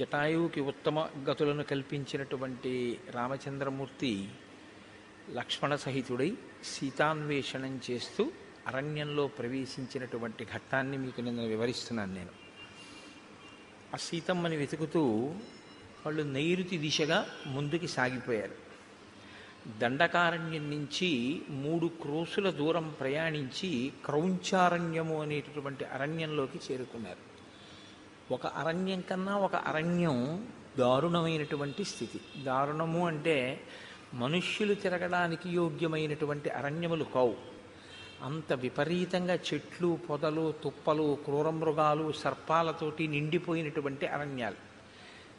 జటాయువుకి ఉత్తమ గతులను కల్పించినటువంటి రామచంద్రమూర్తి లక్ష్మణ సహితుడై సీతాన్వేషణం చేస్తూ అరణ్యంలో ప్రవేశించినటువంటి ఘట్టాన్ని మీకు నేను వివరిస్తున్నాను నేను. ఆ సీతమ్మని వెతుకుతూ వాళ్ళు నైరుతి దిశగా ముందుకి సాగిపోయారు. దండకారణ్యం నుంచి మూడు క్రోసుల దూరం ప్రయాణించి క్రౌంచారణ్యము అనేటటువంటి అరణ్యంలోకి చేరుకున్నారు. ఒక అరణ్యం కన్నా ఒక అరణ్యం దారుణమైనటువంటి స్థితి. దారుణము అంటే మనుష్యులు తిరగడానికి యోగ్యమైనటువంటి అరణ్యములు కావు. అంత విపరీతంగా చెట్లు పొదలు తుప్పలు క్రూరమృగాలు సర్పాలతోటి నిండిపోయినటువంటి అరణ్యాలు.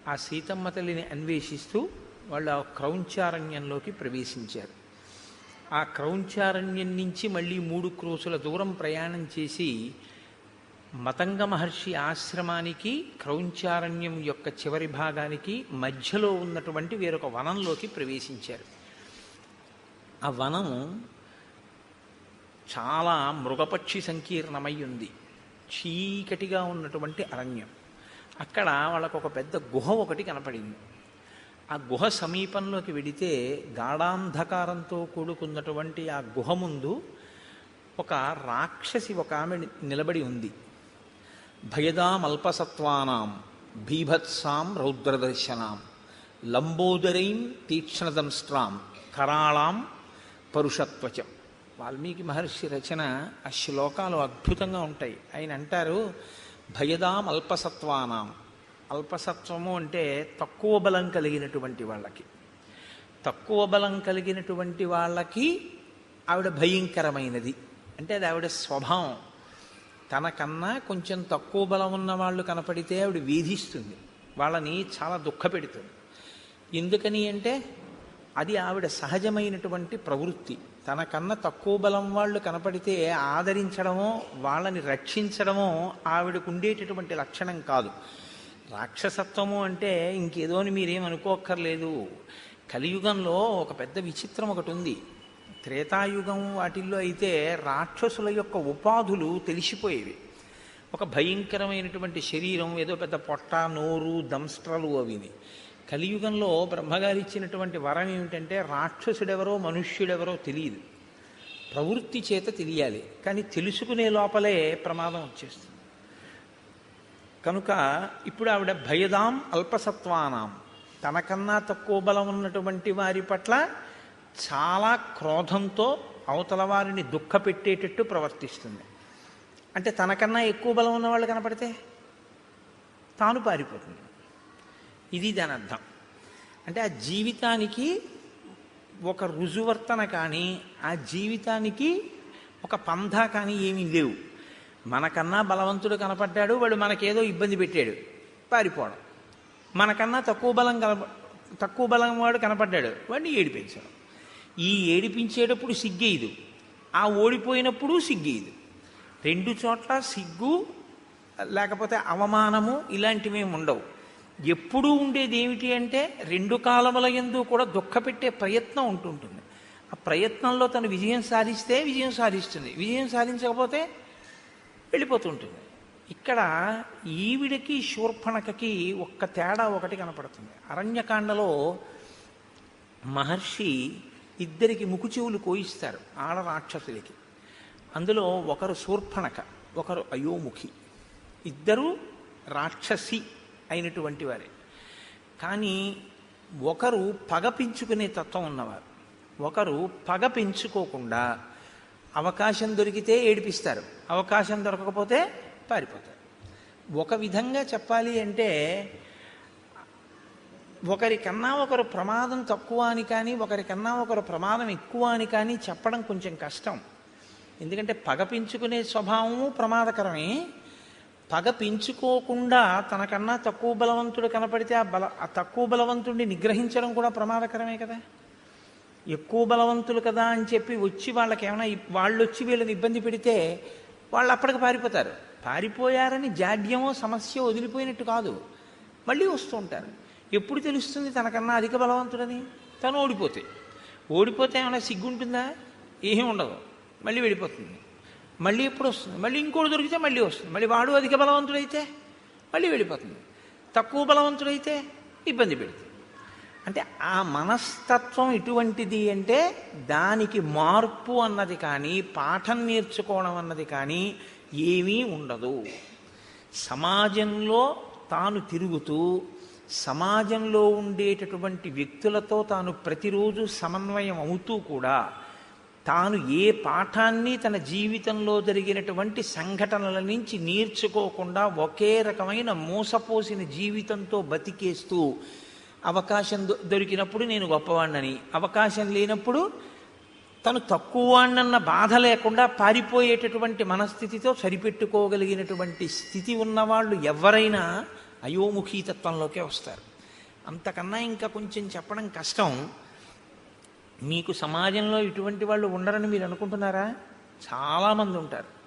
ఆ సీతమ్మ తల్లిని అన్వేషిస్తూ వాళ్ళు ఆ క్రౌంచారణ్యంలోకి ప్రవేశించారు. ఆ క్రౌంచారణ్యం నుంచి మళ్ళీ మూడు క్రోసుల దూరం ప్రయాణం చేసి మతంగ మహర్షి ఆశ్రమానికి క్రౌంచారణ్యం యొక్క చివరి భాగానికి మధ్యలో ఉన్నటువంటి వేరొక వనంలోకి ప్రవేశించారు. ఆ వనం చాలా మృగపక్షి సంకీర్ణమై ఉంది. చీకటిగా ఉన్నటువంటి అరణ్యం. అక్కడ వాళ్ళకు ఒక పెద్ద గుహ ఒకటి కనపడింది. ఆ గుహ సమీపంలోకి వెడితే గాఢాంధకారంతో కూడుకున్నటువంటి ఆ గుహ ముందు ఒక రాక్షసి ఒక ఆమె నిలబడి ఉంది. భయదామల్పసత్వానాం భీభత్సాం రౌద్రదర్శనాం లంబోదరైం తీక్ష్ణదంస్ట్రాం కరాళాం పరుషత్వచం. వాల్మీకి మహర్షి రచన ఆ శ్లోకాలు అద్భుతంగా ఉంటాయి. ఆయన అంటారు భయదాం అల్పసత్వానాం అల్పసత్వము అంటే తక్కువ బలం కలిగినటువంటి వాళ్ళకి. తక్కువ బలం కలిగినటువంటి వాళ్ళకి ఆవిడ భయంకరమైనది. అంటే అది ఆవిడ స్వభావం. తనకన్నా కొంచెం తక్కువ బలం ఉన్న వాళ్ళు కనపడితే ఆవిడ వేధిస్తుంది. వాళ్ళని చాలా దుఃఖపెడుతుంది ఎందుకని అంటే అది ఆవిడ సహజమైనటువంటి ప్రవృత్తి. తనకన్నా తక్కువ బలం వాళ్ళు కనపడితే ఆదరించడమో వాళ్ళని రక్షించడమో ఆవిడకు ఉండేటటువంటి లక్షణం కాదు. రాక్షసత్వము అంటే ఇంకేదో అని మీరేం అనుకోక్కర్లేదు కలియుగంలో ఒక పెద్ద విచిత్రం ఒకటి ఉంది. త్రేతాయుగం వాటిల్లో అయితే రాక్షసుల యొక్క ఉపాధులు తెలిసిపోయేవి. ఒక భయంకరమైనటువంటి శరీరం ఏదో పెద్ద పొట్ట నోరు దంస్ట్రలు అవిని కలియుగంలో బ్రహ్మగారు ఇచ్చినటువంటి వరం ఏమిటంటే రాక్షసుడెవరో మనుష్యుడెవరో తెలియదు. ప్రవృత్తి చేత తెలియాలి. కానీ తెలుసుకునే లోపలే ప్రమాదం వచ్చేస్తుంది. కనుక ఇప్పుడు ఆవిడ భయదాం అల్పసత్వానాం. తనకన్నా తక్కువ బలం ఉన్నటువంటి వారి పట్ల చాలా క్రోధంతో అవతల వారిని దుఃఖపెట్టేటట్టు ప్రవర్తిస్తుంది. అంటే తనకన్నా ఎక్కువ బలం ఉన్నవాళ్ళు కనపడితే తాను పారిపోతుంది. ఇది దాని అర్థం. అంటే ఆ జీవితానికి ఒక రుజువర్తన కానీ ఆ జీవితానికి ఒక పంధ కానీ ఏమీ లేవు. మనకన్నా బలవంతుడు కనపడ్డాడు వాడు మనకేదో ఇబ్బంది పెట్టాడు పారిపోవడం. మనకన్నా తక్కువ బలం కనప తక్కువ బలం వాడు కనపడ్డాడు వాడిని ఏడిపించడం. ఈ ఏడిపించేటప్పుడు సిగ్గేయదు. ఆ ఓడిపోయినప్పుడు సిగ్గేయదు. రెండు చోట్ల సిగ్గు లేకపోతే అవమానము ఇలాంటివి ఉండవు. ఎప్పుడూ ఉండేది ఏమిటి అంటే రెండు కాలముల ఎందు కూడా దుఃఖపెట్టే ప్రయత్నం ఉంటుంటుంది. ఆ ప్రయత్నంలో తను విజయం సాధిస్తే విజయం సాధిస్తుంది. విజయం సాధించకపోతే వెళ్ళిపోతుంటుంది. ఇక్కడ ఈవిడకి శూర్పణకకి ఒక్క తేడా ఒకటి కనపడుతుంది. అరణ్యకాండలో మహర్షి ఇద్దరికి ముకు చెవులు కోయిస్తారు ఆడ రాక్షసులకి. అందులో ఒకరు శూర్పణక ఒకరు అయోముఖి. ఇద్దరు రాక్షసి అయినటువంటి వారే. కానీ ఒకరు పగ పెంచుకునే తత్వం ఉన్నవారు. ఒకరు పగ పెంచుకోకుండా అవకాశం దొరికితే ఏడిపిస్తారు. అవకాశం దొరకకపోతే పారిపోతారు. ఒక విధంగా చెప్పాలి అంటే ఒకరికన్నా ఒకరు ప్రమాదం తక్కువ అని కానీ ఒకరికన్నా ఒకరు ప్రమాదం ఎక్కువ అని కానీ చెప్పడం కొంచెం కష్టం. ఎందుకంటే పగ పెంచుకునే స్వభావము ప్రమాదకరమే. పగ పెంచుకోకుండా తనకన్నా తక్కువ బలవంతుడు కనపడితే ఆ బల ఆ తక్కువ బలవంతుడిని నిగ్రహించడం కూడా ప్రమాదకరమే కదా. ఎక్కువ బలవంతులు కదా అని చెప్పి వచ్చి వాళ్ళకి ఏమైనా వాళ్ళు వచ్చి వీళ్ళని ఇబ్బంది పెడితే వాళ్ళు అప్పటికి పారిపోతారు. పారిపోయారని జాడ్యమో సమస్య వదిలిపోయినట్టు కాదు. మళ్ళీ వస్తూ ఉంటారు. ఎప్పుడు తెలుస్తుంది తనకన్నా అధిక బలవంతుడని? తను ఓడిపోతే. ఓడిపోతే ఏమైనా సిగ్గుంటుందా? ఏమీ ఉండదు. మళ్ళీ వెళ్ళిపోతుంది. మళ్ళీ ఎప్పుడు వస్తుంది? మళ్ళీ ఇంకోటి దొరికితే మళ్ళీ వస్తుంది. మళ్ళీ వాడు అధిక బలవంతుడైతే మళ్ళీ వెళ్ళిపోతుంది. తక్కువ బలవంతుడైతే ఇబ్బంది పెడుతుంది. అంటే ఆ మనస్తత్వం ఎటువంటిది అంటే దానికి మార్పు అన్నది కానీ పాఠం నేర్చుకోవడం అన్నది కానీ ఏమీ ఉండదు. సమాజంలో తాను తిరుగుతూ సమాజంలో ఉండేటటువంటి వ్యక్తులతో తాను ప్రతిరోజు సమన్వయం అవుతూ కూడా తాను ఏ పాఠాన్ని తన జీవితంలో జరిగినటువంటి సంఘటనల నుంచి నేర్చుకోకుండా ఒకే రకమైన మూసపోసిన జీవితంతో బతికేస్తూ అవకాశం దొ- దొరికినప్పుడు నేను గొప్పవాణ్ణని. అవకాశం లేనప్పుడు తను తక్కువ వాణ్ణన్న బాధ లేకుండా పారిపోయేటటువంటి మనస్థితితో సరిపెట్టుకోగలిగినటువంటి స్థితి ఉన్నవాళ్ళు ఎవరైనా అయోముఖీతత్వంలోకే వస్తారు. అంతకన్నా ఇంకా కొంచెం చెప్పడం కష్టం. మీకు సమాజంలో ఇటువంటి వాళ్ళు ఉండరని మీరు అనుకుంటున్నారా? చాలామంది ఉంటారు.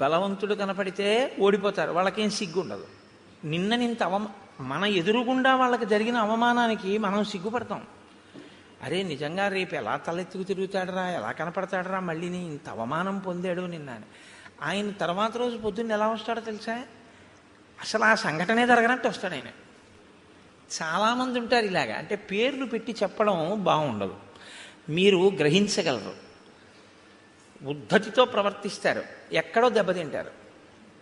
బలవంతుడు కనపడితే ఓడిపోతారు. వాళ్ళకేం సిగ్గు ఉండదు నిన్న నింత అవమ మన ఎదురుగుండా వాళ్ళకి జరిగిన అవమానానికి మనం సిగ్గుపడతాం. అరే నిజంగా రేపు ఎలా తలెత్తుకు తిరుగుతాడరా? ఎలా కనపడతాడరా? మళ్ళీ ఇంత అవమానం పొందాడు నిన్న ఆయన తర్వాత రోజు పొద్దున్న ఎలా వస్తాడో తెలుసా? అసలు ఆ సంఘటనే జరగనట్టు వస్తాడు ఆయన. చాలామంది ఉంటారు ఇలాగా. అంటే పేర్లు పెట్టి చెప్పడం బాగుండదు. మీరు గ్రహించగలరు. ఉద్ధతితో ప్రవర్తిస్తారు. ఎక్కడో దెబ్బతింటారు.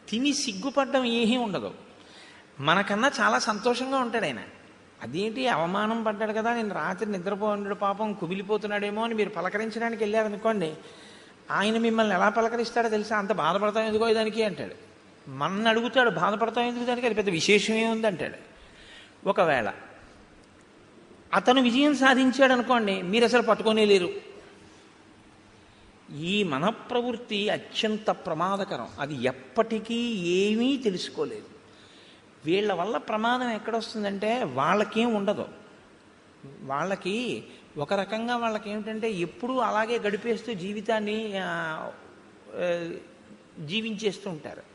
తిని సిగ్గుపడడం ఏమీ ఉండదు. మనకన్నా చాలా సంతోషంగా ఉంటాడు ఆయన. అదేంటి? అవమానం పడ్డాడు కదా నేను రాత్రి నిద్రపోండు పాపం కుమిలిపోతున్నాడేమో అని మీరు పలకరించడానికి వెళ్ళారనుకోండి ఆయన మిమ్మల్ని ఎలా పలకరిస్తాడో తెలుసా? అంత బాధపడతాం ఎందుకో దానికి అంటాడు. మన అడుగుతాడు బాధపడతాం ఎందుకు దానికి? అది పెద్ద విశేషం ఉంది అంటాడు ఒకవేళ అతను విజయం సాధించాడు అనుకోండి మీరు అసలు పట్టుకోనే లేరు. ఈ మన ప్రవృత్తి అత్యంత ప్రమాదకరం. అది ఎప్పటికీ ఏమీ తెలుసుకోలేదు. వీళ్ళ వల్ల ప్రమాదం ఎక్కడొస్తుందంటే వాళ్ళకేం ఉండదు. వాళ్ళకి ఒక రకంగా వాళ్ళకి ఏమిటంటే ఎప్పుడూ అలాగే గడిపేస్తూ జీవితాన్ని జీవించేస్తూ ఉంటారు.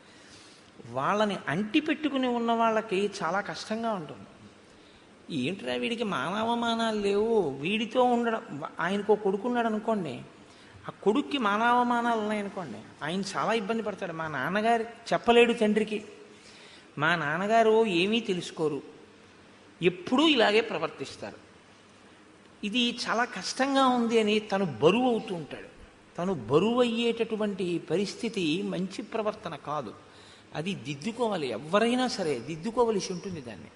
వాళ్ళని అంటి పెట్టుకుని ఉన్న వాళ్ళకి చాలా కష్టంగా ఉంటుంది. ఏంట్రా వీడికి మానవమానాలు లేవు? వీడితో ఉండడం ఆయనకు ఒక కొడుకున్నాడు అనుకోండి ఆ కొడుక్కి మానవమానాలు ఉన్నాయనుకోండి ఆయన చాలా ఇబ్బంది పడతాడు. మా నాన్నగారు చెప్పలేడు తండ్రికి. మా నాన్నగారు ఏమీ తెలుసుకోరు. ఎప్పుడూ ఇలాగే ప్రవర్తిస్తారు. ఇది చాలా కష్టంగా ఉంది అని తను బరువు అవుతూ ఉంటాడు. తను బరువు అయ్యేటటువంటి పరిస్థితి మంచి ప్రవర్తన కాదు. అది దిద్దుకోవాలి. ఎవరైనా సరే దిద్దుకోవలసి ఉంటుంది దాన్ని.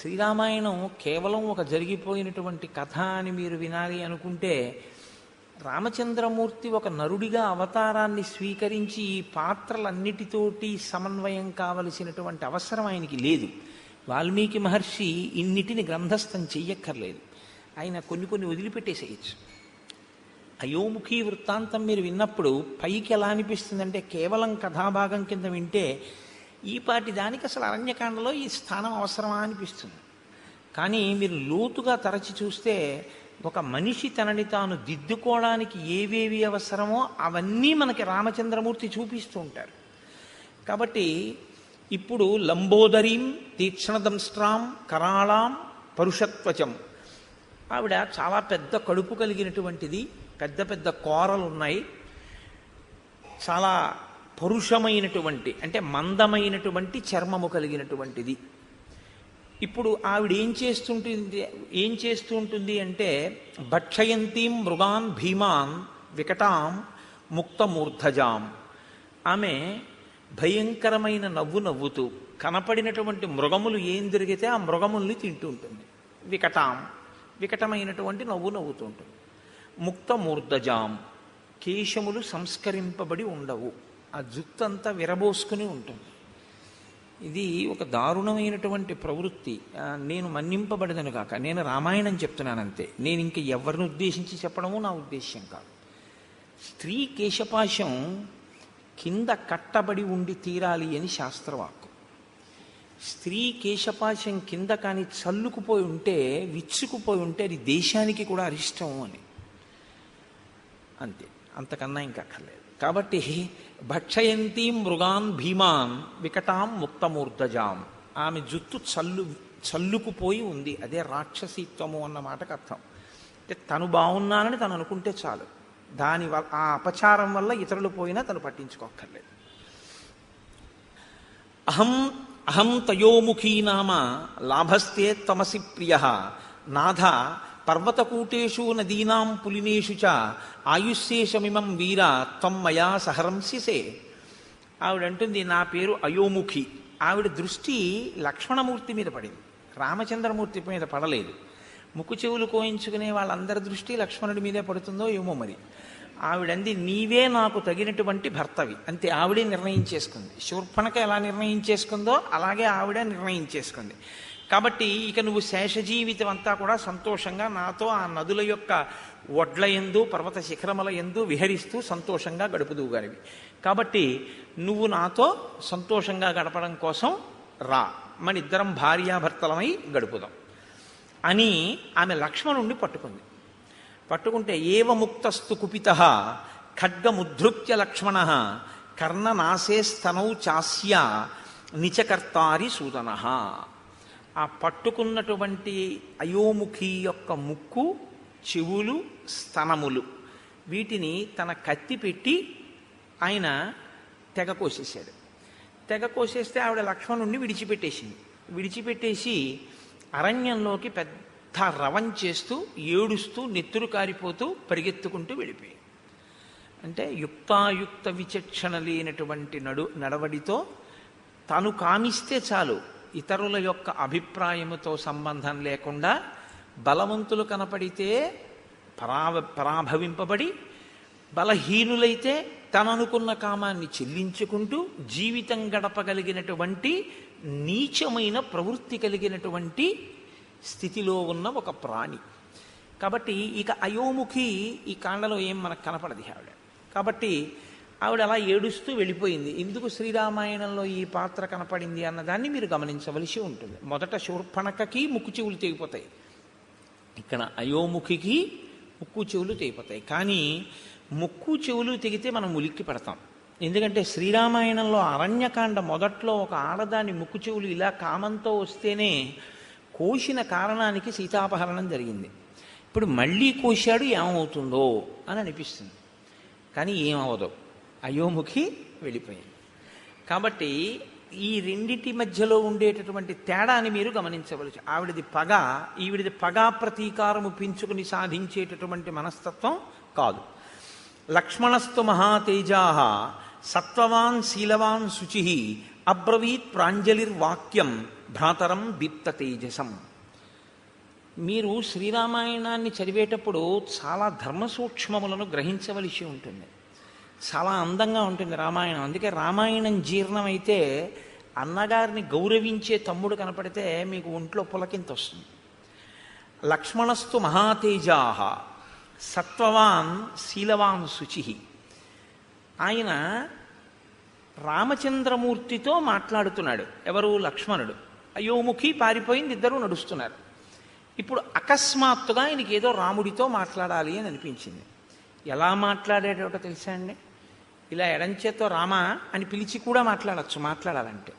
శ్రీరామాయణం కేవలం ఒక జరిగిపోయినటువంటి కథ అని మీరు వినాలి అనుకుంటే రామచంద్రమూర్తి ఒక నరుడిగా అవతారాన్ని స్వీకరించి ఈ పాత్రలన్నిటితోటి సమన్వయం కావలసినటువంటి అవసరం ఆయనకి లేదు. వాల్మీకి మహర్షి ఇన్నిటిని గ్రంథస్థం చెయ్యక్కర్లేదు. ఆయన కొన్ని కొన్ని వదిలిపెట్టేసేయచ్చు. అయోముఖీ వృత్తాంతం మీరు విన్నప్పుడు పైకి ఎలా అనిపిస్తుందంటే కేవలం కథాభాగం కింద వింటే ఈ పాటి దానికి అసలు అరణ్యకాండలో ఈ స్థానం అవసరమా అనిపిస్తుంది. కానీ మీరు లోతుగా తరచి చూస్తే ఒక మనిషి తనని తాను దిద్దుకోవడానికి ఏవేవి అవసరమో అవన్నీ మనకి రామచంద్రమూర్తి చూపిస్తూ ఉంటారు. కాబట్టి ఇప్పుడు లంబోదరీం తీక్ష్ణదంస్ట్రాం కరాళాం పరుషత్వచం. ఆవిడ చాలా పెద్ద కడుపు కలిగినటువంటిది పెద్ద పెద్ద కోరలు ఉన్నాయి చాలా పరుషమైనటువంటి అంటే మందమైనటువంటి చర్మము కలిగినటువంటిది. ఇప్పుడు ఆవిడ ఏం చేస్తుంటుంది ఏం చేస్తూ ఉంటుంది అంటే భక్షయంతీం మృగాన్ భీమాన్ వికటాం ముక్తమూర్ధజాం. ఆమె భయంకరమైన నవ్వు నవ్వుతూ కనపడినటువంటి మృగములు ఏం జరిగితే ఆ మృగముల్ని తింటూ ఉంటుంది. వికటాం వికటమైనటువంటి నవ్వు నవ్వుతూ ఉంటుంది. ముక్తమూర్ధజాం కేశములు సంస్కరింపబడి ఉండవు. ఆ జుత్తంతా విరబోసుకుని ఉంటుంది. ఇది ఒక దారుణమైనటువంటి ప్రవృత్తి. నేను మన్నింపబడదను కాక నేను రామాయణం చెప్తున్నానంతే. నేను ఇంక ఎవరిని ఉద్దేశించి చెప్పడము నా ఉద్దేశ్యం కాదు. స్త్రీ కేశపాశం కింద కట్టబడి ఉండి తీరాలి అని శాస్త్రవాక్కు. స్త్రీ కేశపాశం కింద కానీ చల్లుకుపోయి ఉంటే విచ్చుకుపోయి ఉంటే అది దేశానికి కూడా అరిష్టం అని. అంతే. అంతకన్నా ఇంకా అక్కర్లేదు కాబట్టి భక్షయంతి మృగాన్ భీమాన్ వికటాం ముక్తమూర్ధజాం. ఆమె జుత్తు చల్లు చల్లుకుపోయి ఉంది. అదే రాక్షసీత్వము అన్న మాటకు అర్థం. అంటే తను బాగున్నానని తను అనుకుంటే చాలు. దాని వల్ల ఆ అపచారం వల్ల ఇతరులు పోయినా తను పట్టించుకోక్కర్లేదు. అహం అహం తయోముఖీ నామ లాభస్తే తమసి ప్రియ. నాథ పర్వతకూటేషు నదీనాం పులినేషు చ ఆయుష్యేషమిమం వీర త్వం మయా సహరంసిసే ఆవిడంటుంది నా పేరు అయోముఖి. ఆవిడ దృష్టి లక్ష్మణమూర్తి మీద పడింది. రామచంద్రమూర్తి మీద పడలేదు. ముక్కు చెవులు కోయించుకునే వాళ్ళందరి దృష్టి లక్ష్మణుడి మీదే పడుతుందో ఏమో మరి. ఆవిడంది నీవే నాకు తగినటువంటి భర్తవి. అంతే ఆవిడే నిర్ణయం చేసుకుంది. శూర్పణక ఎలా నిర్ణయం చేసుకుందో అలాగే ఆవిడ నిర్ణయం చేసుకుంది. కాబట్టి ఇక నువ్వు శేష జీవితం అంతా కూడా సంతోషంగా నాతో ఆ నదుల యొక్క ఒడ్ల ఎందు పర్వత శిఖరముల ఎందు విహరిస్తూ సంతోషంగా గడుపుదువు గారివి కాబట్టి నువ్వు నాతో సంతోషంగా గడపడం కోసం రా. మన ఇద్దరం భార్యాభర్తలమై గడుపుదాం. అని ఆమె లక్ష్మణుణ్ణి పట్టుకుంది. పట్టుకుంటే ఏవ ముక్తస్తు కుపిత ఖడ్గముద్ధృత్య లక్ష్మణ కర్ణనాశే స్తనౌ చాస్య నిచకర్తారి సూదన. ఆ పట్టుకున్నటువంటి అయోముఖి యొక్క ముక్కు చెవులు స్తనములు. వీటిని తన కత్తి పెట్టి ఆయన తెగ కోసేసాడు తెగ కోసేస్తే ఆవిడ లక్ష్మణుణ్ణి విడిచిపెట్టేసింది. విడిచిపెట్టేసి అరణ్యంలోకి పెద్ద రవం చేస్తూ ఏడుస్తూ నెత్తురు కారిపోతూ పరిగెత్తుకుంటూ వెళ్ళిపోయింది. అంటే యుక్తాయుక్త విచక్షణ లేనటువంటి నడు నడవడితో తాను కామిస్తే చాలు ఇతరుల యొక్క అభిప్రాయముతో సంబంధం లేకుండా బలవంతులు కనపడితే పరావ పరాభవింపబడి బలహీనులైతే తననుకున్న కామాన్ని చెల్లించుకుంటూ జీవితం గడపగలిగినటువంటి నీచమైన ప్రవృత్తి కలిగినటువంటి స్థితిలో ఉన్న ఒక ప్రాణి. కాబట్టి ఇక అయోముఖి ఈ కాండలో ఏం మనకు కనపడదు ఆవిడ. కాబట్టి ఆవిడ అలా ఏడుస్తూ వెళ్ళిపోయింది. ఎందుకు శ్రీరామాయణంలో ఈ పాత్ర కనపడింది? అన్నదాన్ని మీరు గమనించవలసి ఉంటుంది. మొదట శూర్పణకకి ముక్కు చెవులు తెగిపోతాయి. ఇక్కడ అయోముఖికి ముక్కు చెవులు తెగిపోతాయి. కానీ ముక్కు చెవులు తెగితే మనం ఉలిక్కి పడతాం. ఎందుకంటే శ్రీరామాయణంలో అరణ్యకాండ మొదట్లో ఒక ఆడదాని ముక్కు చెవులు ఇలా కామంతో వస్తేనే కోసిన కారణానికి సీతాపహరణం జరిగింది. ఇప్పుడు మళ్ళీ కోశాడు ఏమవుతుందో అని అనిపిస్తుంది. కానీ ఏమవదు అయోముఖి వెళ్ళిపోయింది కాబట్టి ఈ రెండిటి మధ్యలో ఉండేటటువంటి తేడాని మీరు గమనించవలసి ఆవిడది పగ ఈవిడిది పగా ప్రతీకారము పెంచుకుని సాధించేటటువంటి మనస్తత్వం కాదు. లక్ష్మణస్తు మహాతేజా సత్వవాన్ శీలవాన్ శుచి అబ్రవీత్ ప్రాంజలిర్వాక్యం భ్రాతరం దీప్త తేజసం. మీరు శ్రీరామాయణాన్ని చదివేటప్పుడు చాలా ధర్మ సూక్ష్మములను గ్రహించవలసి ఉంటుంది. చాలా అందంగా ఉంటుంది రామాయణం. అందుకే రామాయణం జీర్ణమైతే అన్నగారిని గౌరవించే తమ్ముడు కనపడితే మీకు ఒంట్లో పులకింత వస్తుంది. లక్ష్మణస్తు మహాతేజా సత్వవాన్ శీలవాన్ శుచి. ఆయన రామచంద్రమూర్తితో మాట్లాడుతున్నాడు. ఎవరు? లక్ష్మణుడు. అయోముఖి పారిపోయింది ఇద్దరు నడుస్తున్నారు. ఇప్పుడు అకస్మాత్తుగా ఆయనకి ఏదో రాముడితో మాట్లాడాలి అని అనిపించింది. ఎలా మాట్లాడేటో తెలుసా అండి? ఇలా ఎడంచేతో రామ అని పిలిచి కూడా మాట్లాడచ్చు మాట్లాడాలంటే.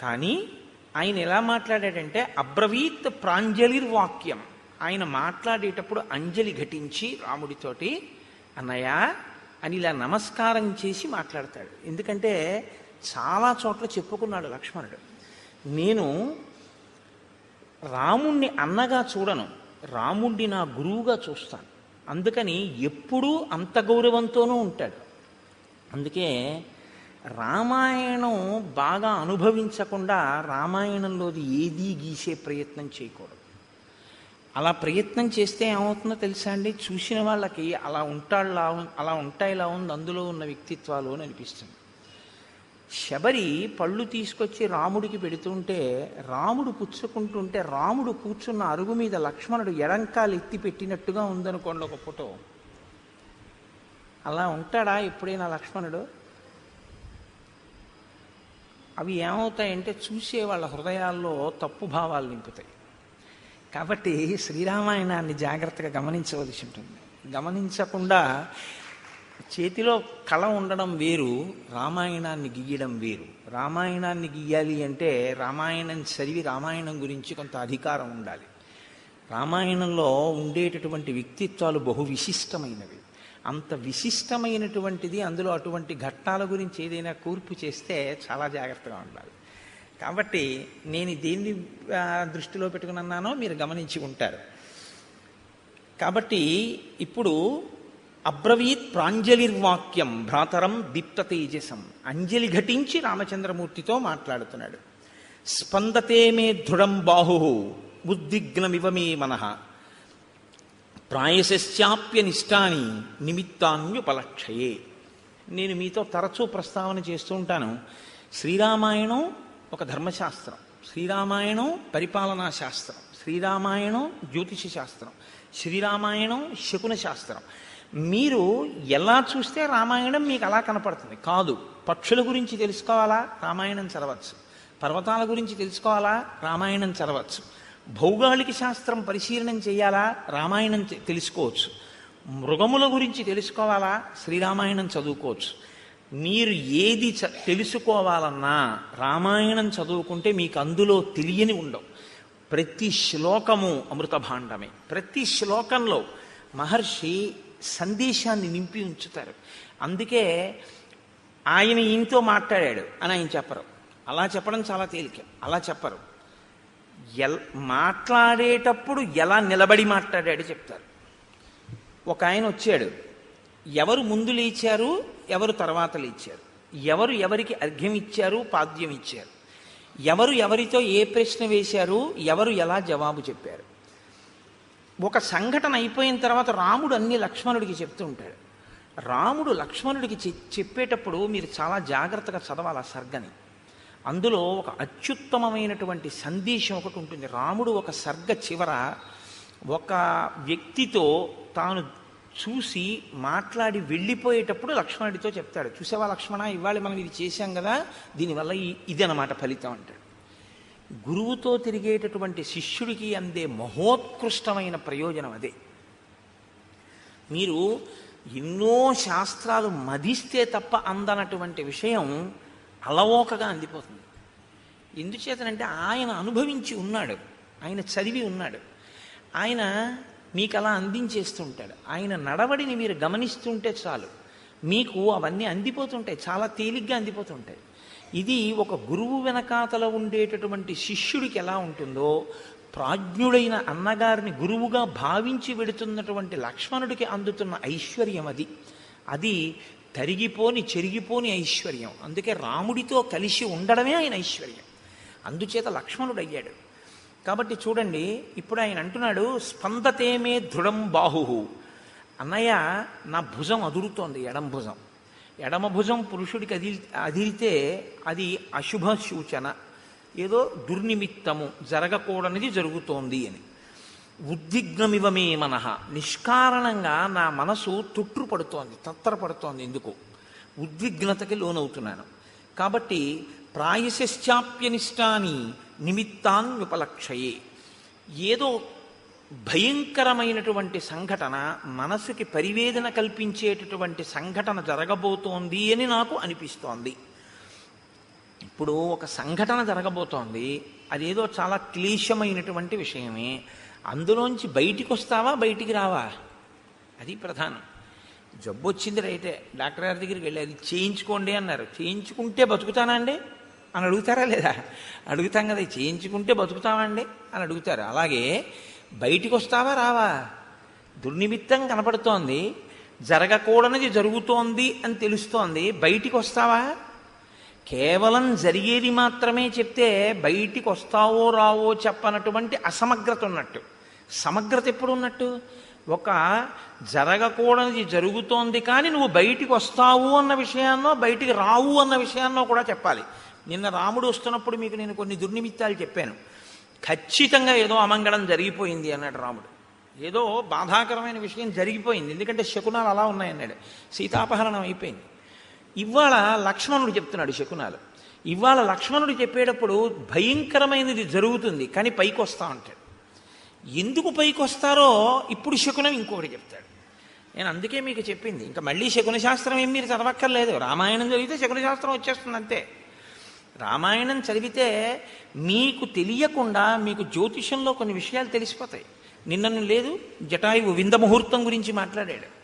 కానీ ఆయన ఎలా మాట్లాడాడంటే అబ్రవీత్ ప్రాంజలిర్వాక్యం ఆయన మాట్లాడేటప్పుడు అంజలి ఘటించి రాముడితోటి అన్నయ్య అని ఇలా నమస్కారం చేసి మాట్లాడతాడు. ఎందుకంటే చాలా చోట్ల చెప్పుకున్నాడు లక్ష్మణుడు. నేను రాముణ్ణి అన్నగా చూడను. రాముణ్ణి నా గురువుగా చూస్తాను. అందుకని ఎప్పుడూ అంత గౌరవంతోనూ ఉంటాడు. అందుకే రామాయణం బాగా అనుభవించకుండా రామాయణంలోది ఏదీ గీసే ప్రయత్నం చేయకూడదు. అలా ప్రయత్నం చేస్తే ఏమవుతుందో తెలుసా అండి? చూసిన వాళ్ళకి అలా ఉంటాడులా అలా ఉంటాయిలా ఉంది అందులో ఉన్న వ్యక్తిత్వాలు అని అనిపిస్తుంది. శబరి పళ్ళు తీసుకొచ్చి రాముడికి పెడుతుంటే రాముడు పుచ్చుకుంటుంటే రాముడు కూర్చున్న అరుగు మీద లక్ష్మణుడు ఎడంకాలు ఎత్తి పెట్టినట్టుగా ఉందనుకోండి ఒక ఫోటో. అలా ఉంటాడా ఎప్పుడైనా లక్ష్మణుడు? అవి ఏమవుతాయంటే చూసే వాళ్ళ హృదయాల్లో తప్పు భావాలు నింపుతాయి. కాబట్టి శ్రీరామాయణాన్ని జాగ్రత్తగా గమనించవలసి ఉంటుంది. గమనించకుండా చేతిలో కళ ఉండడం వేరు రామాయణాన్ని గీయడం వేరు. రామాయణాన్ని గీయాలి అంటే రామాయణం చదివి రామాయణం గురించి కొంత అధికారం ఉండాలి. రామాయణంలో ఉండేటటువంటి వ్యక్తిత్వాలు బహు విశిష్టమైనవి. అంత విశిష్టమైనటువంటిది అందులో అటువంటి ఘట్టాల గురించి ఏదైనా కూర్పు చేస్తే చాలా జాగ్రత్తగా ఉండాలి. కాబట్టి నేను దేన్ని దృష్టిలో పెట్టుకున్నానో మీరు గమనించి ఉంటారు. కాబట్టి ఇప్పుడు అబ్రవీత్ ప్రాంజలిర్వాక్యం భ్రాతరం దీప్త తేజసం అంజలి ఘటించి రామచంద్రమూర్తితో మాట్లాడుతున్నాడు. స్పందతే మే దృఢం బాహు ఉద్విగ్నమివ మే మనః ప్రాయశ్చాప్యనిష్టాని నిమిత్తాన్యుపలక్షయే. నేను మీతో తరచూ ప్రస్తావన చేస్తూ ఉంటాను. శ్రీరామాయణం ఒక ధర్మశాస్త్రం. శ్రీరామాయణం పరిపాలనా శాస్త్రం. శ్రీరామాయణం జ్యోతిష శాస్త్రం. శ్రీరామాయణం శకున శాస్త్రం. మీరు ఎలా చూస్తే రామాయణం మీకు అలా కనపడుతుంది. కాదు పక్షుల గురించి తెలుసుకోవాలా? రామాయణం చదవచ్చు. పర్వతాల గురించి తెలుసుకోవాలా? రామాయణం చదవచ్చు. భౌగోళిక శాస్త్రం పరిశీలనం చేయాలా? రామాయణం తెలుసుకోవచ్చు. మృగముల గురించి తెలుసుకోవాలా? శ్రీరామాయణం చదువుకోవచ్చు. మీరు ఏది చ- తెలుసుకోవాలన్నా రామాయణం చదువుకుంటే మీకు అందులో తెలియని ఉండవు. ప్రతి శ్లోకము అమృత భాండమే ప్రతి శ్లోకంలో మహర్షి సందేశాన్ని నింపి ఉంచుతారు. అందుకే ఆయన ఈయనతో మాట్లాడాడు అని ఆయన చెప్పరు. అలా చెప్పడం చాలా తేలిక. అలా చెప్పరు. ఎల్ మాట్లాడేటప్పుడు ఎలా నిలబడి మాట్లాడాడు చెప్తారు. ఒక ఆయన వచ్చాడు. ఎవరు ముందు లేచారు ఎవరు తర్వాత లేచారు? ఎవరు ఎవరికి అర్ఘ్యం ఇచ్చారు పాద్యం ఇచ్చారు? ఎవరు ఎవరితో ఏ ప్రశ్న వేశారు ఎవరు ఎలా జవాబు చెప్పారు? ఒక సంఘటన అయిపోయిన తర్వాత రాముడు అన్ని లక్ష్మణుడికి చెప్తూ ఉంటాడు. రాముడు లక్ష్మణుడికి చె- చెప్పేటప్పుడు మీరు చాలా జాగ్రత్తగా చదవాలి ఆ సర్గని. అందులో ఒక అత్యుత్తమమైనటువంటి సందేశం ఒకటి ఉంటుంది. రాముడు ఒక సర్గ చివర ఒక వ్యక్తితో తాను చూసి మాట్లాడి వెళ్ళిపోయేటప్పుడు లక్ష్మణుడితో చెప్తాడు. చూసావా లక్ష్మణ? ఇవాళ మనం ఇది చేశాం కదా దీనివల్ల ఇది అనమాట ఫలితం అంటాడు. గురువుతో తిరిగేటటువంటి శిష్యుడికి అందే మహోత్కృష్టమైన ప్రయోజనం అదే. మీరు ఎన్నో శాస్త్రాలు మదిస్తే తప్ప అందనటువంటి విషయం అలవోకగా అందిపోతుంది. ఎందుచేతనంటే ఆయన అనుభవించి ఉన్నాడు. ఆయన చదివి ఉన్నాడు. ఆయన మీకు అలా అందించేస్తుంటాడు. ఆయన నడవడిని మీరు గమనిస్తుంటే చాలు. మీకు అవన్నీ అందిపోతుంటాయి. చాలా తేలిగ్గా అందిపోతుంటాయి. ఇది ఒక గురువు వెనకాతల ఉండేటటువంటి శిష్యుడికి ఎలా ఉంటుందో ప్రాజ్ఞుడైన అన్నగారిని గురువుగా భావించి వెడుతున్నటువంటి లక్ష్మణుడికి అందుతున్న ఐశ్వర్యం అది అది తరిగిపోని చెరిగిపోని ఐశ్వర్యం. అందుకే రాముడితో కలిసి ఉండడమే ఆయన ఐశ్వర్యం. అందుచేత లక్ష్మణుడు అయ్యాడు కాబట్టి చూడండి ఇప్పుడు ఆయన అంటున్నాడు స్పందతేమే దృఢం బాహు. అన్నయ్య నా భుజం అదురుతోంది ఎడం భుజం. ఎడమ భుజం పురుషుడికి అది అదిరితే అది అశుభ సూచన. ఏదో దుర్నిమిత్తము జరగకూడనిది జరుగుతోంది అని. ఉద్విగ్నమివమే మనః. నిష్కారణంగా నా మనసు తొట్టుపడుతోంది తత్తరపడుతోంది ఎందుకు? ఉద్విగ్నతకి లోనవుతున్నాను. కాబట్టి ప్రాయశ్చాప్యనిష్టాని నిమిత్తాన్ విపలక్షయే. ఏదో భయంకరమైనటువంటి సంఘటన మనసుకి పరివేదన కల్పించేటటువంటి సంఘటన జరగబోతోంది అని నాకు అనిపిస్తోంది. ఇప్పుడు ఒక సంఘటన జరగబోతోంది. అదేదో చాలా క్లేశమైనటువంటి విషయమే. అందులోంచి బయటికి వస్తావా బయటికి రావా? అది ప్రధానం. జబ్బు వచ్చింది రైటే. డాక్టర్ గారి దగ్గరికి వెళ్ళి అది చేయించుకోండి అన్నారు. చేయించుకుంటే బతుకుతానా అండి? అని అడుగుతారా లేదా? అడుగుతాం కదా చేయించుకుంటే బతుకుతామండి అని అడుగుతారు. అలాగే బయటికి వస్తావా రావా? దుర్నిమిత్తం కనపడుతోంది. జరగకూడనిది జరుగుతోంది అని తెలుస్తోంది. బయటికి వస్తావా కేవలం జరిగేది మాత్రమే చెప్తే బయటికి వస్తావో రావో చెప్పనటువంటి అసమగ్రత ఉన్నట్టు. సమగ్రత ఎప్పుడు ఉన్నట్టు ఒక జరగకూడనిది జరుగుతోంది కానీ నువ్వు బయటికి వస్తావు అన్న విషయాన్నో బయటికి రావు అన్న విషయాన్నో కూడా చెప్పాలి. నిన్న రాముడు వస్తున్నప్పుడు మీకు నేను కొన్ని దుర్నిమిత్తాలు చెప్పాను. ఖచ్చితంగా ఏదో అమంగళం జరిగిపోయింది అన్నాడు రాముడు. ఏదో బాధాకరమైన విషయం జరిగిపోయింది. ఎందుకంటే శకునాలు అలా ఉన్నాయన్నాడు. సీతాపహరణం అయిపోయింది. ఇవాళ లక్ష్మణుడు చెప్తున్నాడు శకునాలు. ఇవాళ లక్ష్మణుడు చెప్పేటప్పుడు భయంకరమైనది జరుగుతుంది కానీ పైకి వస్తా ఉంటాడు ఎందుకు పైకి వస్తారో ఇప్పుడు శకునం ఇంకొకటి చెప్తాడు. నేను అందుకే మీకు చెప్పింది ఇంకా మళ్ళీ శకున శాస్త్రం ఏం మీరు చదవక్కర్లేదు. రామాయణం చదివితే శకున శాస్త్రం వచ్చేస్తుంది అంతే. రామాయణం చదివితే మీకు తెలియకుండా మీకు జ్యోతిషంలో కొన్ని విషయాలు తెలిసిపోతాయి. నిన్నను లేదు జటాయువు వింద ముహూర్తం గురించి మాట్లాడాడు.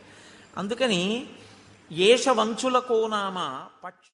అందుకని ఏష వంచుల కోనామ పక్ష